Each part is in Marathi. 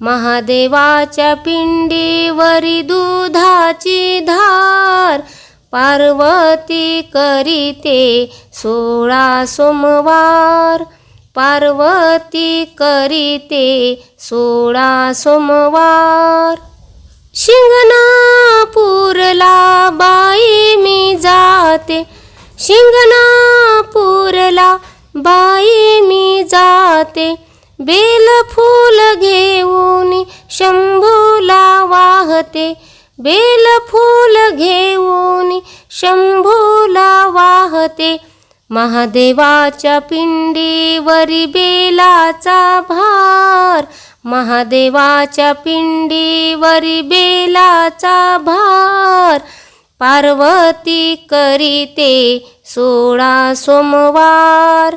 महादेवाच्या पिंडीवरी दुधाची धार पार्वती करीते सोळा सोमवार. पार्वती करीते सोळा सोमवार. शिंगणापूरला बाई मी जाते शिंगणापूरला बाई मी जाते. बेल फूल घेऊन शंभूला वाहते. बेल फूल घेऊन शंभूला वाहते. महादेवाच्या पिंडीवरी बेलाचा भार. महादेवाच्या पिंडीवरी बेलाचा भार. पार्वती करीते सोळा सोमवार.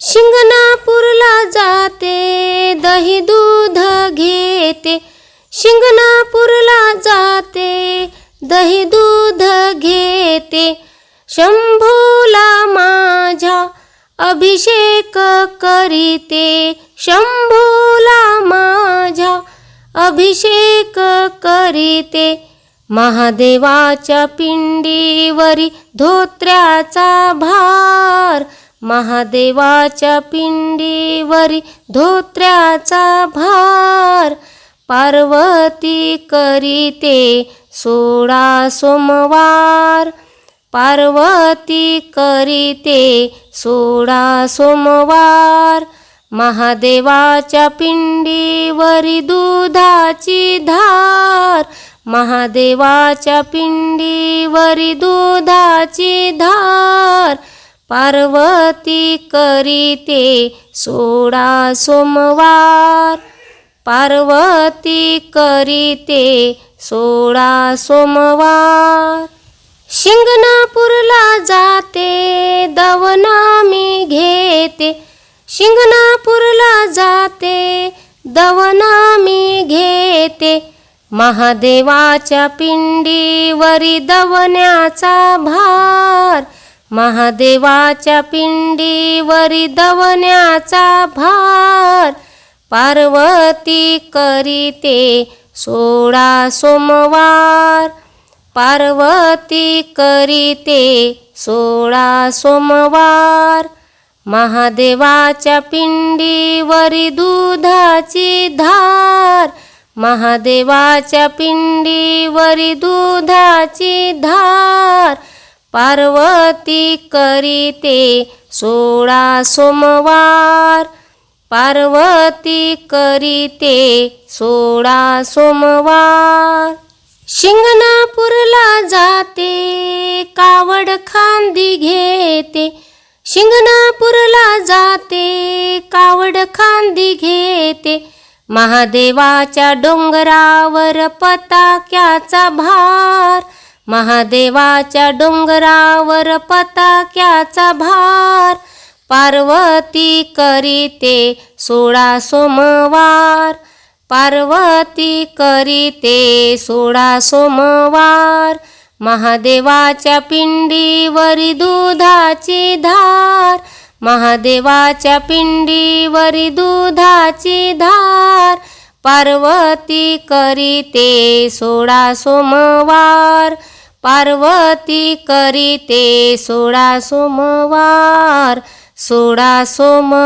शिंगणापूरला जाते दही दूध घेते. शिंगणापूरला जाते दही दूध घेते. शंभूला माझ्या अभिषेक करीते. शंभूला माझ्या अभिषेक करीते. महादेवाच्या पिंडीवरी धोत्र्याचा भार महादेवाच्या पिंडीवरी धोत्र्याचा भार. पार्वती करीते सोळा सोमवार. पार्वती करीते सोळा सोमवार. महादेवाच्या पिंडीवरी दुधाची धार. महादेवाच्या पिंडीवरी दुधाची धार. पार्वती करीते सोळा सोमवार. पार्वती करीते सोळा सोमवार. शिंगणापूरला जाते दवना मी घेते. शिंगणापूरला जाते दवना मी घेते. महादेवाच्या पिंडीवरी दवण्याचा भार. महादेवाच्या पिंडीवरी दवण्याचा भार पार्वती करीते सोळा सोमवार. पार्वती करीते सोळा सोमवार. महादेवाच्या पिंडीवरी दुधाची धार. महादेवाच्या पिंडीवरी दुधाची धार. पार्वती करीते सोळा सोमवार. पार्वती करीते सोळा सोमवार. शिंगणापूरला जाते कावड खांदी घेते. शिंगणापूरला जाते कावड खांदी घेते. महादेवाच्या डोंगरावर पताक्याचा भार. महादेवाच्या डोंगरावर पताक्याचा भार. पार्वती करीते सोळा सोमवार. पार्वती करीते सोळा सोमवार. महादेवाच्या पिंडीवरी दुधाची धार. महादेवाच्या पिंडीवरी दुधाची धार. पार्वती करीते सोळा सोमवार. पार्वती करीते सोळा सोमवार सोळा सोमवार.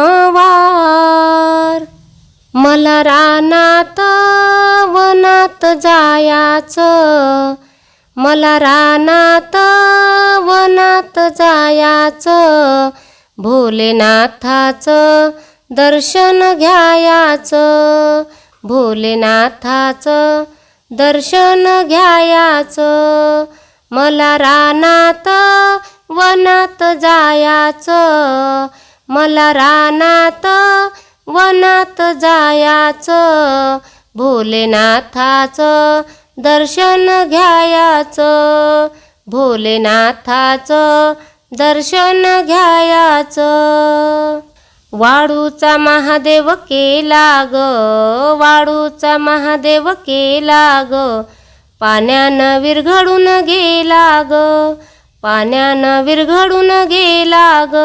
मला रानात वनात जायाचं मला रानात वनात जायाचं भोलेनाथाचं दर्शन घ्यायाचं भोलेनाथाचं दर्शन घ्यायाचं. मला रानात वनात जायाचं. मला रानात वनात जायाचं. भोलेनाथाचं दर्शन घ्यायाचं. भोलेनाथाचं दर्शन घ्यायाचं. वाळूचा महादेव केला ग वाळूचा महादेव केला ग पाण्यानं विरघडून गेला ग पाण्यानं विरघडून गेला ग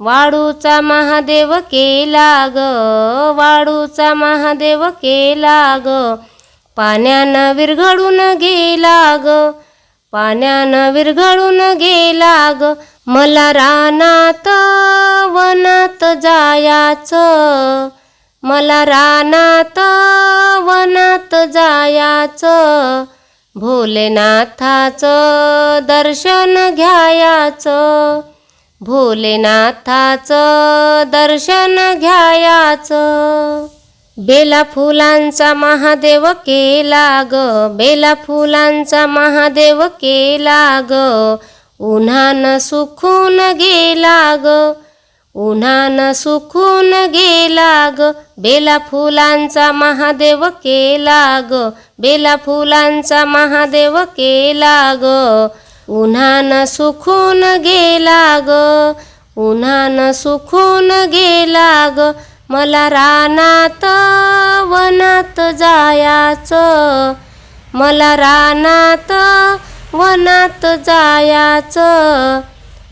वाळूचा महादेव केला ग वाळूचा महादेव केला ग पाण्यानं विरघडून गेला ग पाण्यानं विरघडून गेला ग मला रानात वनात जायाचं मला रानात वनात जायाचं भोलेनाथाचं दर्शन घ्यायाचं. भोलेनाथाचं दर्शन घ्यायाचं. बेला फुलांचा महादेव केला ग बेला फुलांचा महादेव केला ग उन्हानं सुखून गेला ग उन्हानं सुखून गेला ग बेला फुलांचा महादेव केला ग बेला फुलांचा महादेव केला ग. उन्हानं सुखून गेला ग. उन्हानं सुखून गेला ग. मला रानात वनात जायाचं. मला रानात वनात जायाचं.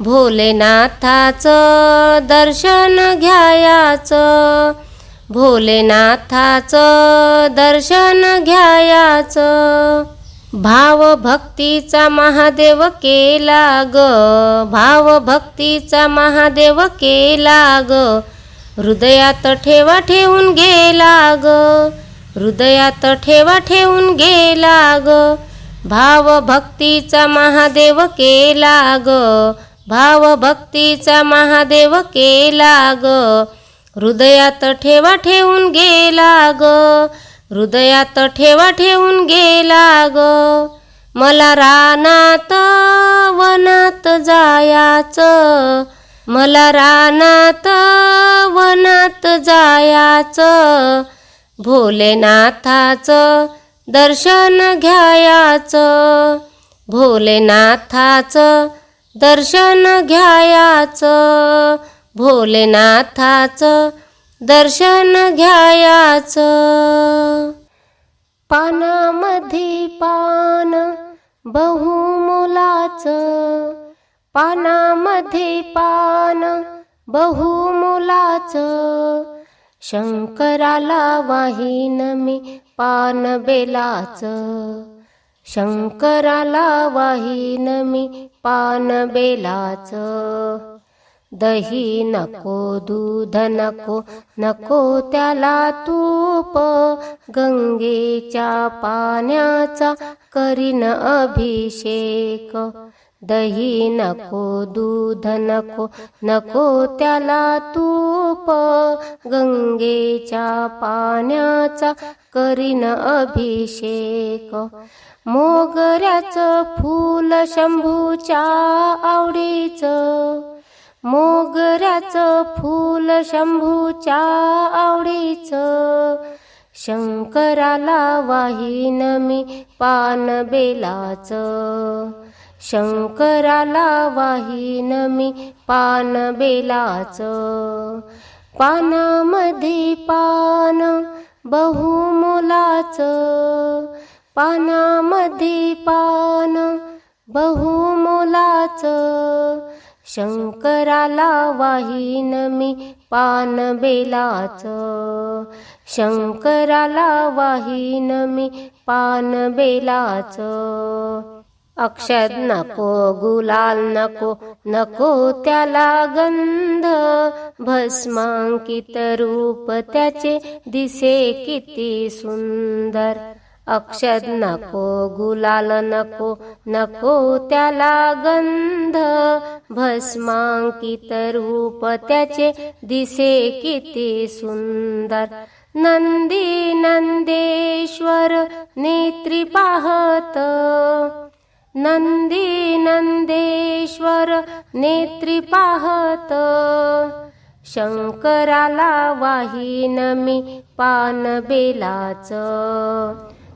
भोलेनाथाचं दर्शन घ्यायाचं. भोलेनाथाचं दर्शन घ्यायाचं. भावभक्तीचा महादेव केला ग भावभक्तीचा महादेव केला ग. हृदयात ठेवा ठेवून गेला ग हृदयात ठेवा ठेवून गेला ग. भावभक्तीचा महादेव केला ग भावभक्तीचा महादेव केला ग. हृदयात ठेवा ठेवून गेला ग हृदयात ठेवा ठेवून गेला ग मला रानात वनात जायाचं. मला रानात वनात जायाचं. भोलेनाथाचं दर्शन घ्यायाचं. भोलेनाथाचं दर्शन घ्यायाचं. भोलेनाथाचं दर्शन घ्यायाचं. पानामध्ये पान बहुमुलाचं. पानामध्ये पान बहुमुलाचं. शंकराला वाहीन मी पान बेलाचं. शंकराला वाहीन मी पान बेलाचं. दही नको दूध नको नको त्याला तूप. गंगेच्या पाण्याचा करीन अभिषेक. दही नको दूध नको नको त्याला तूप. गंगेच्या पाण्याचा करीन अभिषेक. मोगऱ्याचं फूल शंभूच्या आवडीचं. मोगऱ्याचं फूल शंभूच्या आवडीचं. शंकराला वाहीन मी पान बेलाचं. शंकराला वाहीन मी पान बेलाचं. पानामध्ये पान बहुमुलाचं पानामध्ये पान बहुमुलाचं शंकराला वाहीन मी पान बेलाच. शंकराला वाहीन मी पान बेलाच. अक्षत नको गुलाल नको नको त्याला गंध. भस्मांकित रूप त्याचे दिसे किती सुंदर. अक्षद नको गुलाल नको नको त्याला गंध. भस्मांकित रूप त्याचे दिसे किती सुंदर. नंदी नंदेश्वर नेत्री पाहत. नंदी नंदेश्वर नेत्री पाहत. शंकराला वाहीन मी पान बेलाच.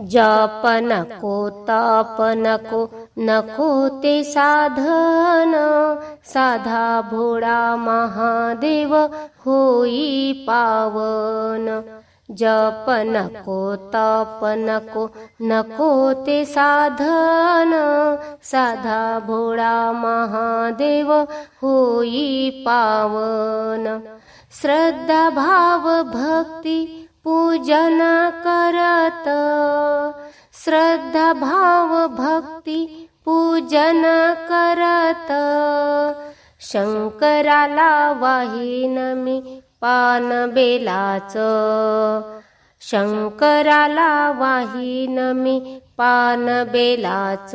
जप नको ताप नको नको ते साधन। साधा भोळा महादेव होई पावन। जप नको तप नको नको ते साधन। साधा भोळा महादेव होई पावन। श्रद्धा भाव भक्ती पूजन करत. श्रद्धा भाव भक्ती पूजन करत. शंकराला वाहीन मी पान बेलाच. शंकराला वाहीन मी पान बेलाच.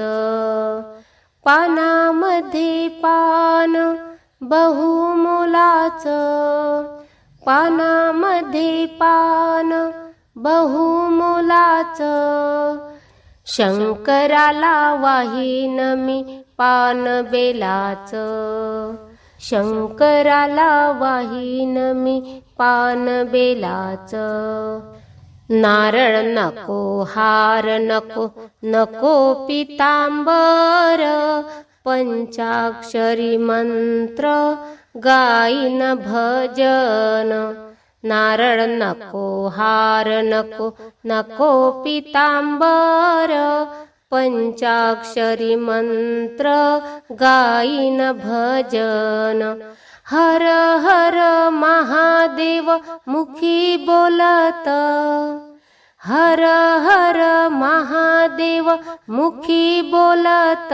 पानामध्ये पान बहुमोलाच. पानामध्ये पान बहुमुलाच. शंकराला वाहीन मी पान बेलाच. शंकराला वाहीन मी पान बेलाच. नारळ नको हार नको नको पितांबर. पंचाक्षरी मंत्र गाईन भजन। नारळ नको हार नको नको पितांबर। पंचाक्षरी मंत्र गाईन भजन। हर हर महादेव मुखी बोलत। हर हर महादेव मुखी बोलत।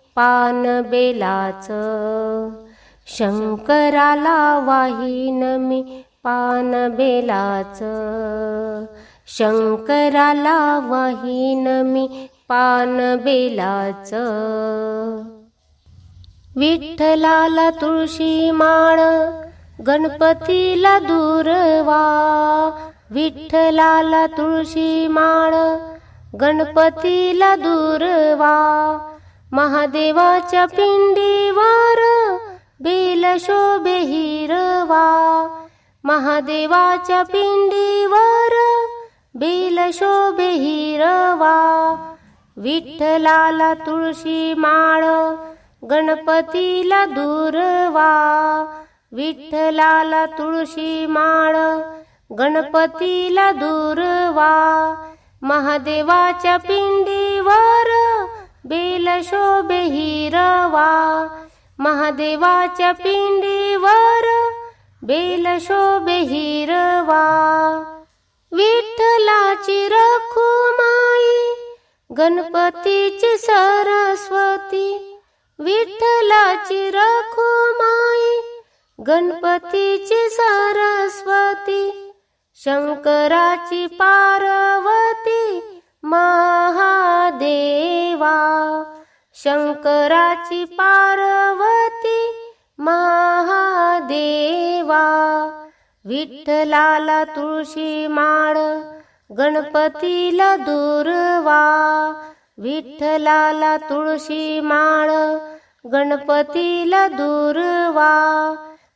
पान बेलाच शंकराला वाहीन मी पान बेलाच शंकराला वाहीन मी पान बेलाच विठ्ठलाला तुळशी माळ गणपतीला दूरवा. विठ्ठलाला तुळशी माळ गणपतीला दूरवा. महादेवाच्या पिंडीवार बेल शोभे हिरवा. महादेवाच्या पिंडीवर बेल शोभे हिरवा. विठ्ठलाला तुळशी माळ गणपतीला दूरवा. विठ्ठलाला तुळशी माळ गणपतीला दूरवा. महादेवाच्या पिंडीवर बेल शोभे हिरवा महादेवाच्या पिंडीवर बेल शोभे हिरवा. विठ्ठलाची रखुमाई गणपतीची सरस्वती. विठ्ठलाची रखुमाई गणपतीची सरस्वती. शंकराची पार्वती महादेवा शंकराची पार्वती महादेवा विठ्ठलाला तुळशी माळ गणपतीला दुर्वा विठ्ठलाला तुळशी माळ गणपतीला दुर्वा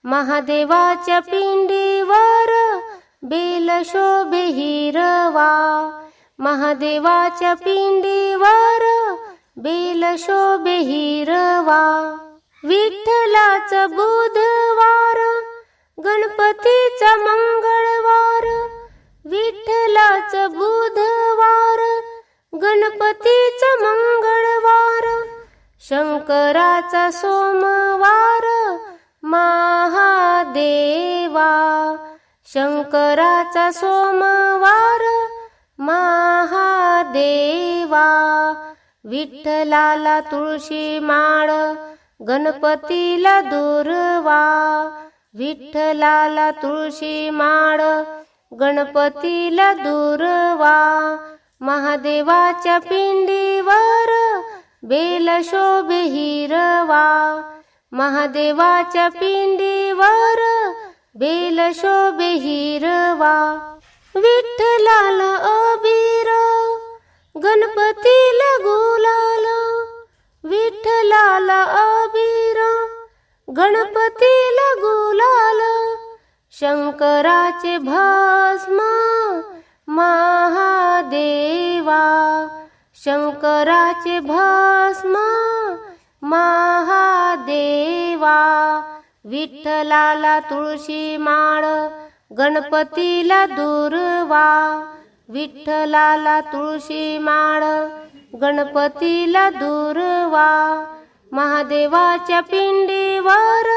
महादेवाच्या पिंडीवर बेल शोभे हिरवा महादेवाच्या पिंडीवर बेल शोभे हिरवा विठ्ठलाच बुधवार गणपतीचा मंगळवार विठ्ठलाच बुधवार गणपतीचा मंगळवार शंकराचा सोमवार महादेवा शंकराचा सोमवार महादेवा विठ्ठलाला तुळशी माळ गणपतीला दुर्वा विठ्ठलाला तुळशी माळ गणपतीला दुर्वा महादेवाच्या पिंडीवर बेल शोभे हिरवा महादेवाच्या पिंडीवर बेल शोभे हिरवा. विठ्ठलाला अबीर गणपतीला गुलाल विठ्ठलाला अबीर गणपतीला गुलाल शंकराचे भस्म महादेवा शंकराचे भस्म महादेवा विठ्ठलाला तुळशी माळ गणपतीला दुर्वा विठ्ठलाला तुळशी माळ. गणपतीला दुर्वा महादेवाच्या पिंडीवर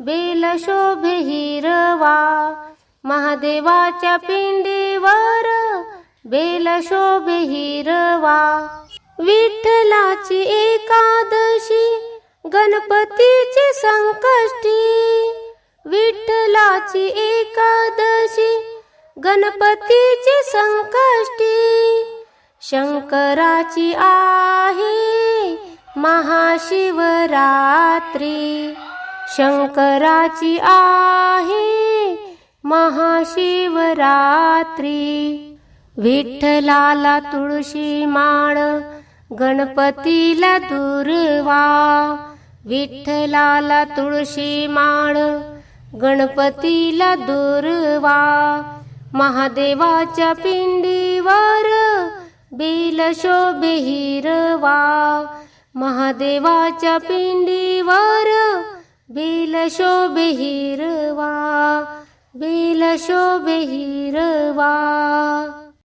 बेल शोभे हिरवा. महादेवाच्या पिंडीवर बेल शोभे हिरवा. विठ्ठलाची एकादशी गणपतीची संकष्टी. विठ्ठलाची एकादशी गणपतीची संकष्टी शंकराची आहे महाशिवरात्री. शंकराची आहे महाशिवरात्री. विठ्ठलाला तुळशी माळ गणपतीला दुर्वा. विठ्ठलाला तुळशी माळ गणपतीला दुर्वा महादेवाच्या पिंडीवर बेल शोभे हिरवा महादेवाच्या पिंडीवर बेल शोभे हिरवा बेल शोभे हिरवा.